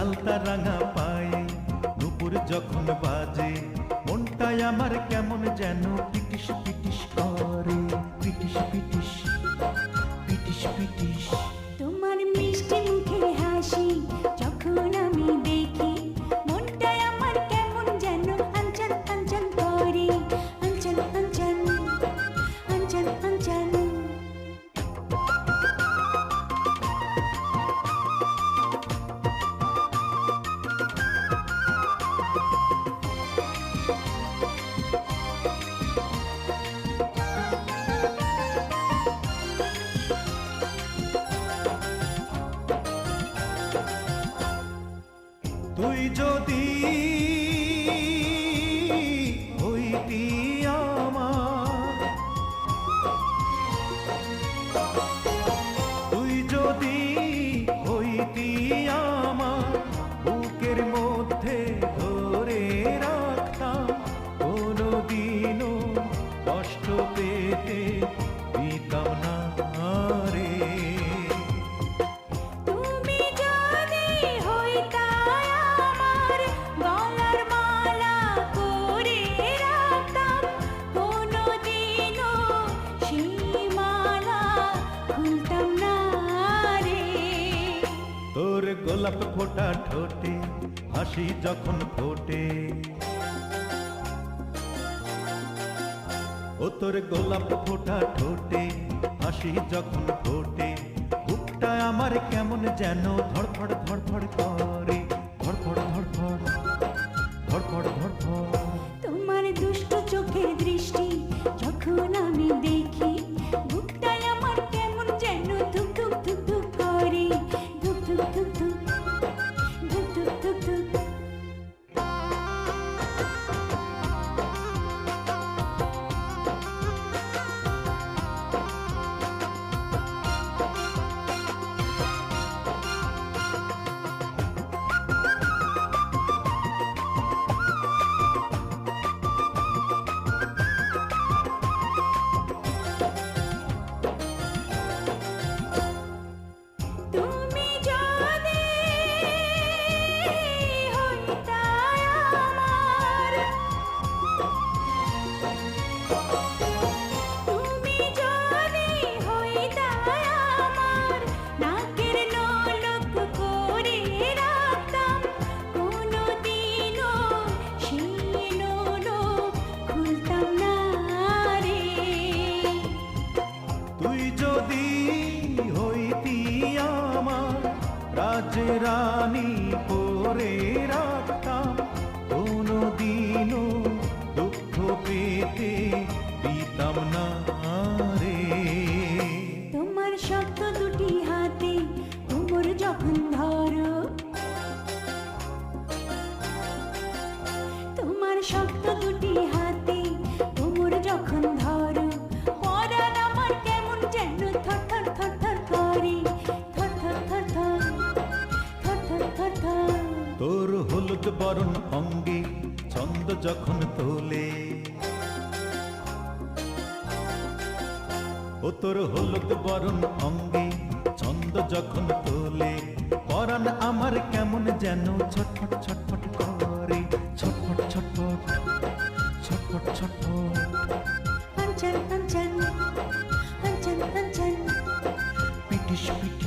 আলতা রাঙা পায়ে দুপুর যখন বাজে মনটাই আমার কেমন যেন পিটিস পিটিস করে। তোর গোলাপ ফোটা ঠোঁটে, হাসি যখন ফোটে। ও তোর গোলাপ ফোটা ঠোঁটে, হাসি যখন ফোটে, বুকটা আমার কেমন যেন ধড়ফড় ধড়ফড় করে। রানী পরে রাখতাম। কোনো দিনও দুঃখ পেতে দিতাম না রে। তোমার শক্ত দুটি হাতে কোমর যখন তোর হলুদ বরণ অঙ্গে ছন্দ যখন তোলে। ও তোর হলুদ বরণ অঙ্গে ছন্দ যখন তোলে পরাণ আমার কেমন যেন ছটফট ছটফট করে ছটফট ছটফট ছটফট ছটফট। আঞ্চন আঞ্চন পিটিস পিটিস পিটিস পিটিস